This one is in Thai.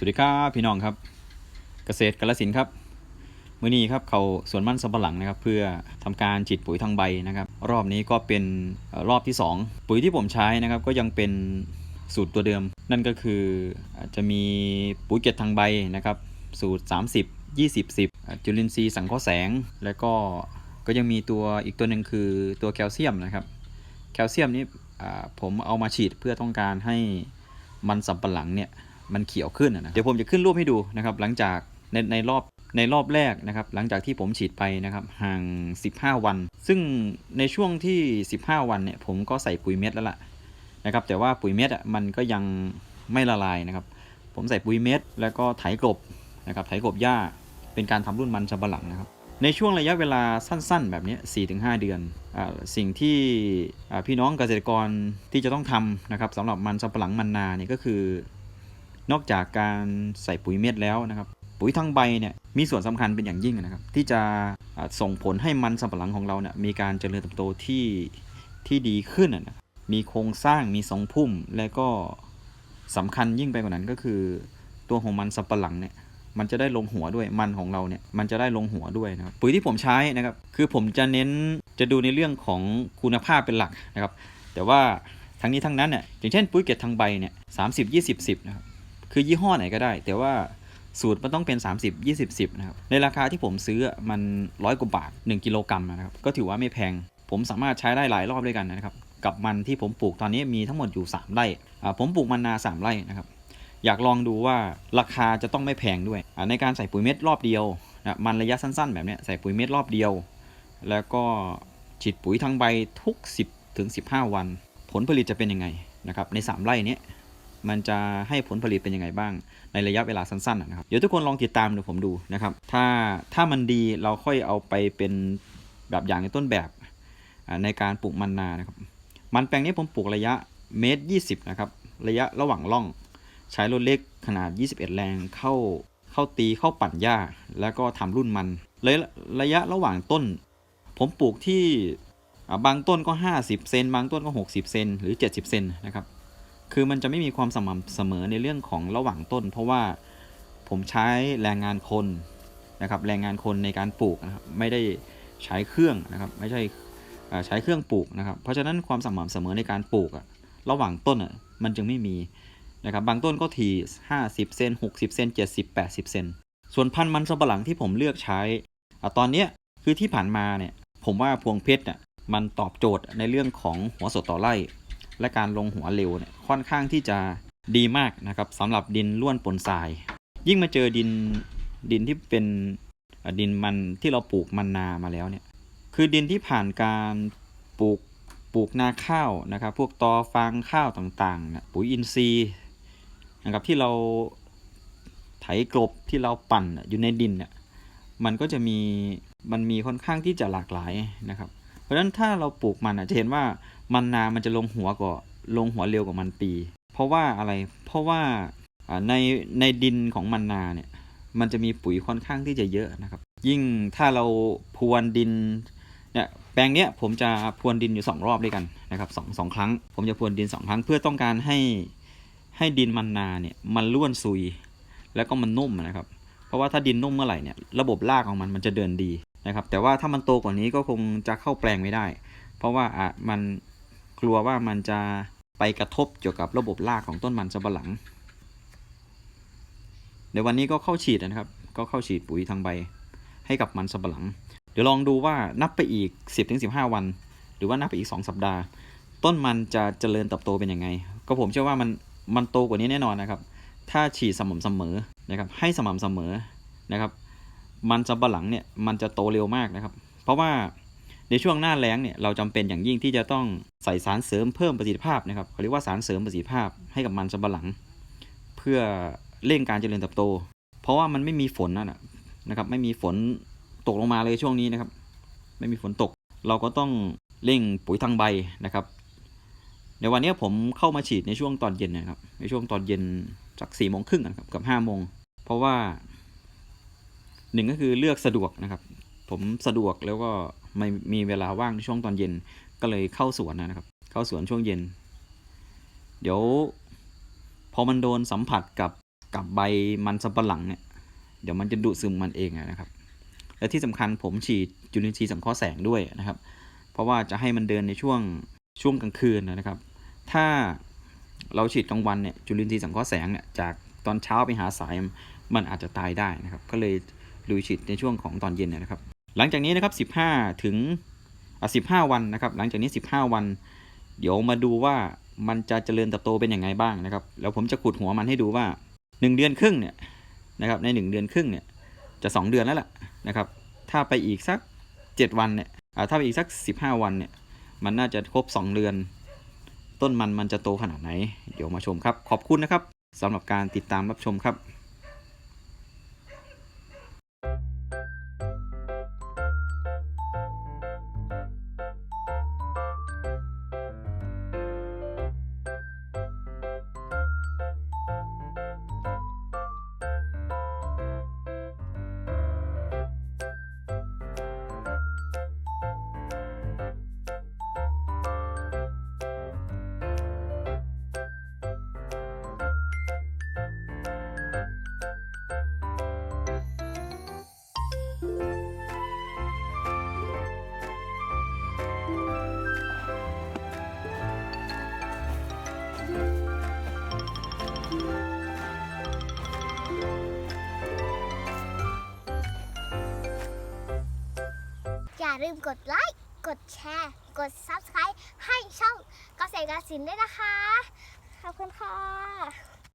สวัสดีครับพี่น้องครับ เกษตรกาลสินครับมื้อนี้ครับเขาสวนมันสำปะหลังนะครับ เพื่อทำการฉีดปุ๋ยทางใบนะครับ รอบนี้ก็เป็นรอบที่ 2 ปุ๋ยที่ผมใช้นะครับ ก็ยังเป็นสูตรตัวเดิม นั่นก็คือจะมีปุ๋ยเกล็ดทางใบนะครับ สูตร 30 20 10อะจุลินทรีย์สังเคราะห์แสง แล้วก็ก็ยังมีตัวอีกตัวหนึ่งคือตัวแคลเซียมนะครับ แคลเซียมนี้ผมเอามาฉีดเพื่อต้องการให้มันสำปะหลังเนี่ย มันเขียวขึ้นนะเดี๋ยวผมจะขึ้นรูปให้ดูนะครับ หลังจากในในรอบในรอบแรกนะครับ หลังจากที่ผมฉีดไปนะครับห่าง 15 วัน ซึ่งในช่วงที่ 15 วันเนี่ยผมก็ใส่ปุ๋ยเม็ดแล้วล่ะนะครับ แต่ว่าปุ๋ยเม็ดอะมันก็ยังไม่ละลายนะครับ ผมใส่ปุ๋ยเม็ดแล้วก็ไถกลบนะครับไถกลบหญ้าเป็นการทำรุ่นมันสำปะหลังนะครับ ในช่วงระยะเวลาสั้นๆ แบบนี้4-5 เดือนอสิ่งที่พี่น้องเกษตรกรที่จะต้องทำนะครับสำหรับมันสำปะหลังมันนาเนี่ยก็คือ นอกจากการใส่ปุ๋ยเม็ดแล้วนะครับ ปุ๋ยทางใบเนี่ยมีส่วนสำคัญเป็นอย่างยิ่งนะครับ ที่จะส่งผลให้มันสำปะหลังของเราเนี่ยมีการเจริญเติบโตที่ที่ดีขึ้นนะมีโครงสร้างมีทรงพุ่มและก็สำคัญยิ่งไปกว่านั้นก็คือ ตัวของมันสำปะหลังเนี่ยมันจะได้ลงหัวด้วยมันของเราเนี่ยมันจะได้ลงหัวด้วยนะครับปุ๋ยที่ผมใช้นะครับ คือผมจะเน้นจะดูในเรื่องของคุณภาพเป็นหลักนะครับ แต่ว่าทั้งนี้ทั้งนั้นเนี่ยอย่างเช่นปุ๋ยเกล็ดทางใบเนี่ยสามสิบยี่สิบสิบนะครับ คือยี่ห้อไหนก็ได้ แต่ว่าสูตรมันต้องเป็น 30 20 10นะครับในราคาที่ผมซื้อมันร้อยกว่าบาท 1 กิโลกรัมนะครับ ก็ถือว่าไม่แพง ผมสามารถใช้ได้หลายรอบด้วยกันนะครับ กับมันที่ผมปลูกตอนนี้มีทั้งหมดอยู่ 3 ไร่ผมปลูกมันนา 3 ไร่นะครับ อยากลองดูว่าราคาจะต้องไม่แพงด้วย ในการใส่ปุ๋ยเม็ดรอบเดียวนะมันระยะสั้นๆ แบบนี้ใส่ปุ๋ยเม็ดรอบเดียว แล้วก็ฉีดปุ๋ยทั้งใบทุก 10ถึง15 วัน ผลผลิตจะเป็นยังไงนะครับใน 3 ไร่นี้ มันจะให้ผลผลิตเป็นยังไงบ้าง ในระยะเวลาสั้นๆนะครับ เดี๋ยวทุกคนลองติดตามดูผมดูนะครับ ถ้าถ้ามันดีเราค่อยเอาไปเป็นแบบอย่างในต้นแบบในการปลูกมันนานะครับ มันแปลงนี้ผมปลูกระยะเมตร20นะครับ ระยะระหว่างร่อง ใช้รถเล็กขนาด 21 แรงเข้าเข้าตีเข้าปั่นหญ้า แล้วก็ทำรุ่นมันระยะระยะระหว่างต้น ผมปลูกที่บางต้นก็ 50 เซน บางต้นก็ 60 เซน หรือ 70 เซนนะครับ คือมันจะไม่มีความสม่ำเสมอในเรื่องของระหว่างต้น เพราะว่าผมใช้แรงงานคนนะครับแรงงานคนในการปลูกนะครับไม่ได้ใช้เครื่องนะครับไม่ใช่ใช้เครื่องปลูกนะครับ เพราะฉะนั้นความสม่ำเสมอในการปลูกอะระหว่างต้นอะมันจึงไม่มีนะครับบางต้นก็ที50 เซน60 เซน70 80 เซนส่วนพันธุ์มันสำปะหลังที่ผมเลือกใช้อะตอนเนี้ยคือที่ผ่านมาเนี่ยผมว่าพวงเพชรเนี่ยมันตอบโจทย์ในเรื่องของหัวสดต่อไร่ และการลงหัวเร็วเนี่ยค่อนข้างที่จะดีมากนะครับสำหรับดินล้วนปนทราย ยิ่งมาเจอดินดินที่เป็นดินมันที่เราปลูกมันนามาแล้วเนี่ยคือดินที่ผ่านการปลูกปลูกนาข้าวนะครับ พวกตอฟางข้าวต่างๆนะปุ๋ยอินทรีย์นะครับที่เราไถกลบที่เราปั่นอยู่ในดินเนี่ยมันก็จะมีมันมีค่อนข้างที่จะหลากหลายนะครับ เพราะฉะนั้นถ้าเราปลูกมันอะจะเห็นว่ามันนา มันจะลงหัวกว่าลงหัวเร็วกว่ามันปี เพราะว่าอะไร เพราะว่าในในดินของมันนาเนี่ยมันจะมีปุ๋ยค่อนข้างที่จะเยอะนะครับ ยิ่งถ้าเราพรวนดินเนี่ยแปลงเนี้ยผมจะพรวนดินอยู่สองรอบด้วยกันนะครับสองสองครั้ง ผมจะพรวนดินสองครั้ง เพื่อต้องการให้ให้ดินมันนาเนี่ยมันร่วนซุย แล้วก็มันนุ่มนะครับ เพราะว่าถ้าดินนุ่มเมื่อไหร่เนี่ยระบบรากของมันมันจะเดินดี นะครับ แต่ว่าถ้ามันโตกว่านี้ก็คงจะเข้าแปลงไม่ได้ เพราะว่าอะมันกลัวว่ามันจะไปกระทบเกี่ยวกับระบบรากของต้นมันสำปะหลังเดี๋ยววันนี้ก็เข้าฉีดนะครับ ก็เข้าฉีดปุ๋ยทางใบ ให้กับมันสำปะหลัง เดี๋ยวลองดูว่านับไปอีก 10-15 วัน หรือว่านับไปอีก 2 สัปดาห์ ต้นมันจะเจริญเติบโตเป็นยังไง ก็ผมเชื่อว่ามันมันโตกว่านี้แน่นอนนะครับ ถ้าฉีดสม่ำเสมอนะครับ ให้สม่ำเสมอนะครับ มันสำปะหลังเนี่ยมันจะโตเร็วมากนะครับ เพราะว่าในช่วงหน้าแล้งเนี่ยเราจำเป็นอย่างยิ่งที่จะต้องใส่สารเสริมเพิ่มประสิทธิภาพนะครับเขาเรียกว่าสารเสริมประสิทธิภาพให้กับมันสำปะหลัง เพื่อเร่งการเจริญเติบโต เพราะว่ามันไม่มีฝนนั่นนะนะครับ ไม่มีฝนตกลงมาเลยช่วงนี้นะครับ ไม่มีฝนตก เราก็ต้องเร่งปุ๋ยทางใบนะครับในวันนี้ผมเข้ามาฉีดในช่วงตอนเย็นนะครับ ในช่วงตอนเย็นจากสี่โมงครึ่งนะครับกับห้าโมงเพราะว่า หนึ่งก็คือเลือกสะดวกนะครับ ผมสะดวกแล้วก็ไม่มีเวลาว่างในช่วงตอนเย็นก็เลยเข้าสวนนะครับ เข้าสวนช่วงเย็น เดี๋ยว พอมันโดนสัมผัสกับกับใบมันสำปะหลังเนี่ยเดี๋ยวมันจะดูดซึมมันเองนะครับ และที่สำคัญผมฉีดจุลินทรีย์สังเคราะห์แสงด้วยนะครับ เพราะว่าจะให้มันเดินในช่วงช่วงกลางคืนนะครับ ถ้าเราฉีดกลางวันเนี่ยจุลินทรีย์สังเคราะห์แสงเนี่ยจากตอนเช้าไปหาสายมันอาจจะตายได้นะครับ ก็เลย ลุยฉีดในช่วงของตอนเย็นนะครับ หลังจากนี้นะครับ 15 ถึงอะ15 วันนะครับ หลังจากนี้ 15 วัน เดี๋ยวมาดูว่ามันจะเจริญเติบโตเป็นอยังไงบ้างนะครับ แล้วผมจะขุดหัวมันให้ดูว่า 1 เดือนครึ่งเนี่ยนะครับใน 1 เดือนครึ่งเนี่ยจะ 2 เดือนแล้วล่ะนะครับ ถ้าไปอีกสัก 7 วันเนี่ยอ่าถ้าไปอีกสัก 15 วันเนี่ยมันน่าจะครบ 2 เดือน ต้นมันมันจะโตขนาดไหน เดี๋ยวมาชมครับ ขอบคุณนะครับสำหรับการติดตามรับชมครับ อย่าลืมกดไลค์ กดแชร์ กด Subscribe ให้ช่องเกษตรกสินด้วยนะคะ ขอบคุณค่ะ